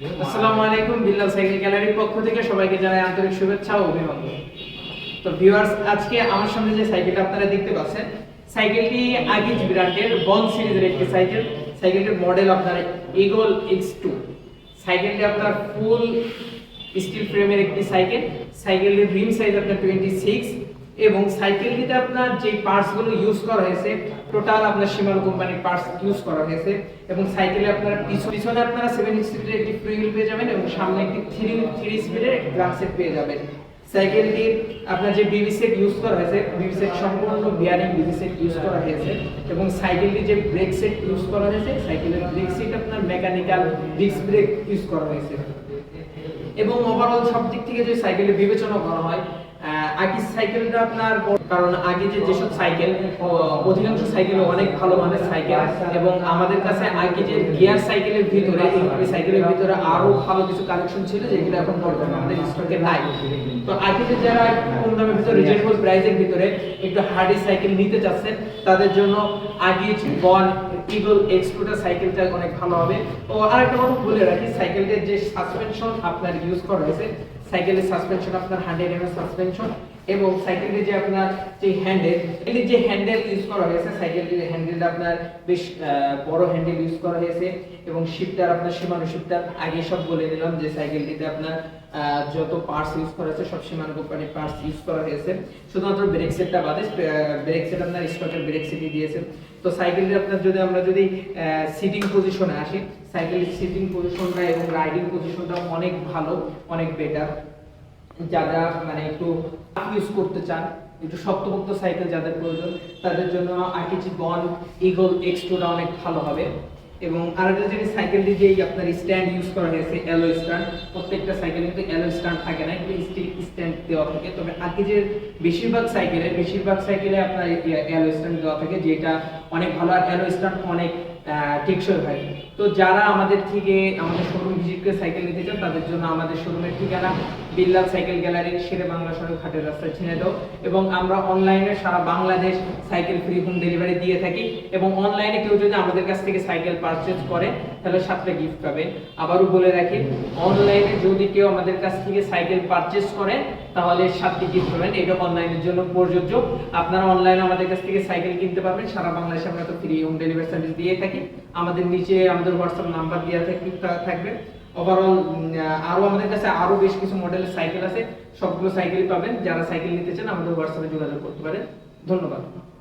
আসসালামু আলাইকুম, বিল্লাল সাইকেল গ্যালারির পক্ষ থেকে সবাইকে জানাই আন্তরিক শুভেচ্ছা ও অভিনন্দন। তো ভিউয়ার্স আজকে আমার সামনে যে সাইকেলটা আপনারা দেখতে পাচ্ছেন, সাইকেলটি আগিজ ব্র্যান্ডের বন সিরিজের একটি সাইকেল, সাইকেলটির মডেল আপনার ইগল এক্স টু সাইকেলটি আপনার ফুল স্টিল ফ্রেমের একটি সাইকেল, সাইকেলটির রিম সাইজ আপনার টোয়েন্টি সিক্স এবং সাইকেলটিতে আপনার যে পার্টসগুলো ইউজ করা হয়েছে টোটাল আপনার সীমানো কোম্পানির পার্টস ইউজ করা হয়েছে এবং সাইকেলে আপনার পিছ- পিছনে আপনারা সেভেন স্পিডের একটি ফ্রি হুইল পেয়ে যাবেন এবং সামনে একটি থ্রি থ্রি স্পিডের গ্রাম সেট পেয়ে যাবেন। সাইকেলটির আপনার যে বিবি সেট ইউজ করা হয়েছে বিবি সেট সম্পূর্ণ বিয়ারিং বিবি সেট ইউজ করা হয়েছে এবং সাইকেলটির যে ব্রেক সেট ইউজ করা হয়েছে, সাইকেলের ব্রেক সেট আপনার মেকানিক্যাল ডিস্ক ব্রেক ইউজ করা হয়েছে। এবং ওভারঅল সব দিক থেকে যে সাইকেলের বিবেচনা করা হয় আগের সাইকেলটা আপনার কারণ আগে যে যেসব সাইকেল অধিকাংশ সাইকেল অনেক ভালো মানের সাইকেল এবং আমাদের কাছে আগে যে গিয়ার সাইকেলের ভিতরে এই সাইকেলের ভিতরে আরও ভালো কিছু কালেকশন ছিল যেগুলো এখন বর্তমানে আমাদের স্টকে নাই। তো আগে যে যারা কম দামের ভিতরে রিজনেবল প্রাইসের ভিতরে একটু হার্ডি সাইকেল নিতে চাচ্ছেন তাদের জন্য আগে বন ইগল এক্সট্রোটা সাইকেলটা অনেক ভালো হবে। ও আরেকটা কথা বলে রাখি সাইকেলের যে সাসপেনশন আপনার ইউজ করা হয়েছে সাইকেলের সাসপেনশন আপনার হান্ড্রেড এম সাসপেনশন এবং সাইকেলের যে আপনার যে হ্যান্ডেল এর যে হ্যান্ডেল ইউজ করা হয়েছে সাইকেলের হ্যান্ডেলটা আপনার বেশ বড় হ্যান্ডেল ইউজ করা হয়েছে এবং শিফটার আপনার সীমানো শিফটার আগে সব বলে দিলাম যে সাইকেলটিতে আপনার যত পার্টস ইউজ করা হয়েছে, সব সীমানো কোম্পানির পার্টস ইউজ করা হয়েছে। শুধুমাত্র ব্রেক সেটটা বাদে ব্রেক সেট আপনার স্টকের ব্রেক সেটই দিয়েছে। তো সাইকেলের আপনার যদি আমরা যদি সিটিং পজিশনে আসি, সাইকেলের সিটিং পজিশনটা এবং রাইডিং পজিশনটা অনেক ভালো, অনেক বেটার যারা মানে একটু ইউজ করতে চান, একটু শক্তপোক্ত সাইকেল যাদের প্রয়োজন, তাদের জন্য আকিচি বন ইগল এক্স টুটা অনেক ভালো হবে। এবং আরেকটা জিনিস সাইকেলটি যেই আপনার স্ট্যান্ড ইউজ করা হয়েছে অ্যালো স্ট্যান্ড প্রত্যেকটা সাইকেলে কিন্তু অ্যালো স্ট্যান্ড থাকে না একটু স্টিল স্ট্যান্ড দেওয়া থাকে। তবে আকিজের বেশিরভাগ সাইকেলে বেশিরভাগ সাইকেলে আপনার অ্যালো স্ট্যান্ড দেওয়া থাকে, যেটা অনেক ভালো। আর অ্যালো স্ট্যান্ড অনেক টেকসই হয়। তো যারা আমাদের থেকে, আমাদের শোরুম ভিজিট করে সাইকেল নিতে চান, তাদের জন্য আমাদের শোরুমের ঠিকানা বিল্লাল সাইকেল গ্যালারি শেরে বাংলা সড়ক ঘাটের রাস্তায় চিনে দাও এবং আমরা অনলাইনে সারা Bangladesh cycle free home delivery দিয়ে থাকি এবং অনলাইনে কেউ যদি আমাদের কাছ থেকে সাইকেল পারচেজ করে, তাহলে সাতটা গিফট পাবেন আবারও বলে রাখি অনলাইনে যদি কেউ আমাদের কাছ থেকে সাইকেল পারচেজ করে, তাহলে সাতটি গিফট পাবেন। এটা অনলাইনের জন্য প্রযোজ্য। আপনারা অনলাইনে আমাদের কাছ থেকে সাইকেল কিনতে পারবেন। সারা বাংলাদেশে আমরা তো ফ্রি হোম ডেলিভারি সার্ভিস দিয়ে থাকি। আমাদের নিচে আমাদের হোয়াটসঅ্যাপ নাম্বার দেওয়া থাকি- থাকবে। ওভারঅল আরও আমাদের কাছে আরও বেশ কিছু মডেলের সাইকেল আছে। সবগুলো সাইকেলই পাবেন। যারা সাইকেল নিতে চান, আমাদের হোয়াটসঅ্যাপে যোগাযোগ করতে পারেন। ধন্যবাদ।